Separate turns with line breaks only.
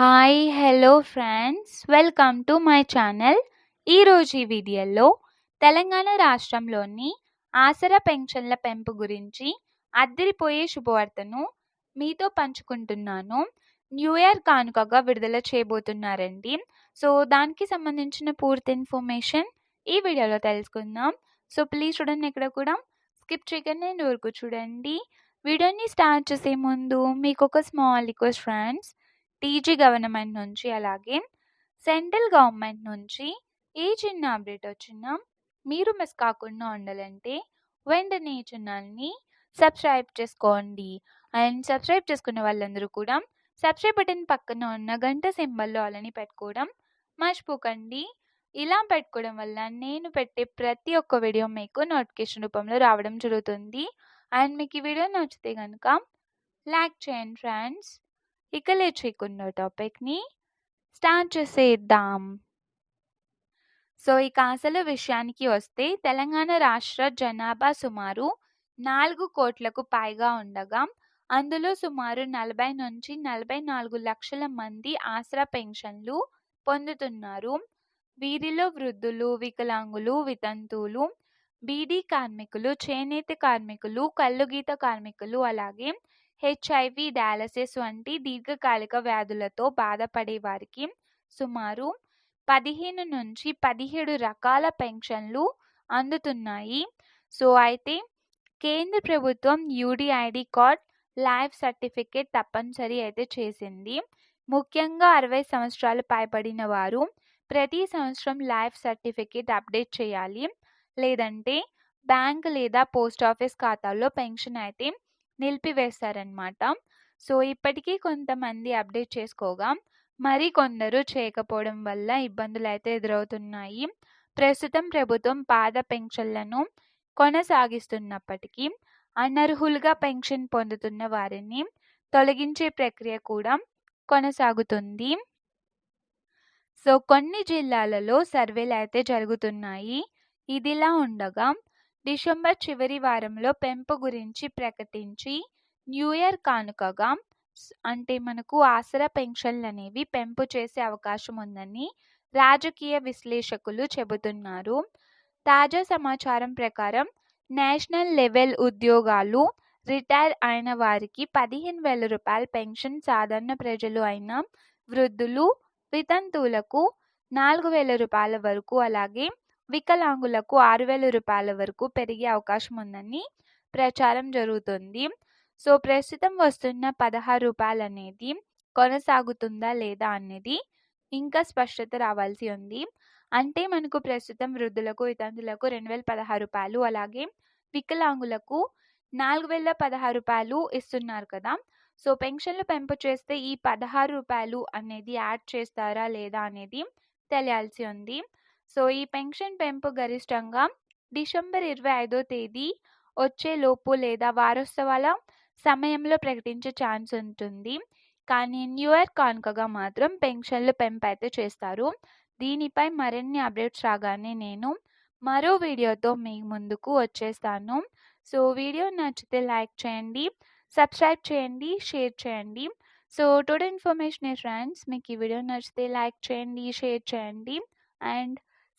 Hi hello friends welcome to my channel ఈరోజు ఈ వీడియోలో తెలంగాణ రాష్ట్రంలోని ఆసరా పెన్షన్ల పెంపు గురించి అద్దరిపోయే శుభవార్తను మీతో పంచుకుంటున్నాను. న్యూ ఇయర్ కానుకగా విడుదల చేయబోతున్నారండి. సో దానికి సంబంధించిన పూర్తి ఇన్ఫర్మేషన్ ఈ వీడియోలో తెలుసుకుందాం. సో ప్లీజ్ చూడండి ఇక్కడ కూడా. స్కిప్ చేయకుండా నేను ఊరుకు చూడండి. వీడియోని స్టార్ట్ చేసే ముందు మీకు ఒక small request friends TG government నుంచి అలాగే సెంట్రల్ గవర్నమెంట్ నుంచి ఏ చిన్న అప్డేట్ వచ్చినా మీరు మిస్ కాకుండా ఉండాలంటే వెంటనే ఈ ఛానల్ని సబ్స్క్రైబ్ చేసుకోండి. అండ్ సబ్స్క్రైబ్ చేసుకున్న వాళ్ళందరూ కూడా సబ్స్క్రైబ్ బటన్ పక్కన ఉన్న గంట సింబల్లో అలాని పెట్టుకోవడం మర్చిపోకండి. ఇలా పెట్టుకోవడం వల్ల నేను పెట్టే ప్రతి ఒక్క వీడియో మీకు నోటిఫికేషన్ రూపంలో రావడం జరుగుతుంది. అండ్ మీకు ఈ వీడియో నచ్చితే కనుక లైక్ చేయండి ఫ్రెండ్స్ ఇక లేచేయకుండా టాపిక్ని స్టార్ట్ చేసేద్దాం. సో ఇక అసలు విషయానికి వస్తే తెలంగాణ రాష్ట్ర జనాభా సుమారు నాలుగు కోట్లకు పైగా ఉండగా అందులో సుమారు నలభై నుంచి నలభై నాలుగు లక్షల మంది ఆసరా పెన్షన్లు పొందుతున్నారు. వీరిలో వృద్ధులు వికలాంగులు వితంతువులు బీడీ కార్మికులు చేనేత కార్మికులు కల్లుగీత కార్మికులు అలాగే హెచ్ఐవి డయాలసిస్ వంటి దీర్ఘకాలిక వ్యాధులతో బాధపడే వారికి సుమారు పదిహేను నుంచి పదిహేడు రకాల పెన్షన్లు అందుతున్నాయి. సో అయితే కేంద్ర ప్రభుత్వం యూడిఐడి కార్డ్ లైఫ్ సర్టిఫికేట్ తప్పనిసరి అయితే చేసింది. ముఖ్యంగా అరవై సంవత్సరాలు పైబడిన వారు ప్రతి సంవత్సరం లైఫ్ సర్టిఫికేట్ అప్డేట్ చేయాలి. లేదంటే బ్యాంక్ లేదా పోస్ట్ ఆఫీస్ ఖాతాల్లో పెన్షన్ అయితే నిలిపివేస్తారనమాట సో ఇప్పటికీ కొంతమంది అప్డేట్ చేసుకోగా. మరి కొందరు చేయకపోవడం వల్ల ఇబ్బందులు అయితే ఎదురవుతున్నాయి. ప్రస్తుతం ప్రభుత్వం పాత పెన్షన్లను కొనసాగిస్తున్నప్పటికీ అనర్హులుగా పెన్షన్ పొందుతున్న వారిని తొలగించే ప్రక్రియ కూడా కొనసాగుతుంది. సో కొన్ని జిల్లాలలో సర్వేలు అయితే జరుగుతున్నాయి. ఇదిలా ఉండగా డిసెంబర్ చివరి వారంలో పెంపు గురించి ప్రకటించి న్యూ ఇయర్ కానుకగా అంటే మనకు ఆసరా పెన్షన్లు అనేవి పెంపు చేసే అవకాశం ఉందని రాజకీయ విశ్లేషకులు చెబుతున్నారు. తాజా సమాచారం ప్రకారం నేషనల్ లెవెల్ ఉద్యోగాలు రిటైర్ అయిన వారికి పదిహేను వేల రూపాయల పెన్షన్ సాధారణ ప్రజలు అయిన వృద్ధులు వితంతువులకు నాలుగు వేల రూపాయల వరకు అలాగే వికలాంగులకు ఆరు వేల రూపాయల వరకు పెరిగే అవకాశం ఉందని ప్రచారం జరుగుతుంది. సో ప్రస్తుతం వస్తున్న పదహారు రూపాయలు అనేది కొనసాగుతుందా లేదా అనేది ఇంకా స్పష్టత రావాల్సి ఉంది. అంటే మనకు ప్రస్తుతం వృద్ధులకు వితంతులకు రెండు వేల పదహారు రూపాయలు అలాగే వికలాంగులకు నాలుగు వేల పదహారు రూపాయలు ఇస్తున్నారు కదా. సో పెన్షన్లు పెంపు చేస్తే ఈ పదహారు రూపాయలు అనేది యాడ్ చేస్తారా లేదా అనేది తెలియాల్సి ఉంది. సో ఈ పెన్షన్ పెంపు గరిష్టంగా డిసెంబర్ ఇరవై ఐదో తేదీ వచ్చే లోపు లేదా వారోత్సవాల సమయంలో ప్రకటించే ఛాన్స్ ఉంటుంది. కానీ న్యూ ఇయర్ కానుకగా మాత్రం పెన్షన్లు పెంపు అయితే చేస్తారు. దీనిపై మరిన్ని అప్డేట్స్ రాగానే నేను మరో వీడియోతో మీ ముందుకు వచ్చేస్తాను. సో వీడియో నచ్చితే లైక్ చేయండి సబ్స్క్రైబ్ చేయండి షేర్ చేయండి. సో టుడే ఇన్ఫర్మేషన్ ఫ్రెండ్స్ మీకు ఈ వీడియో నచ్చితే లైక్ చేయండి షేర్ చేయండి. అండ్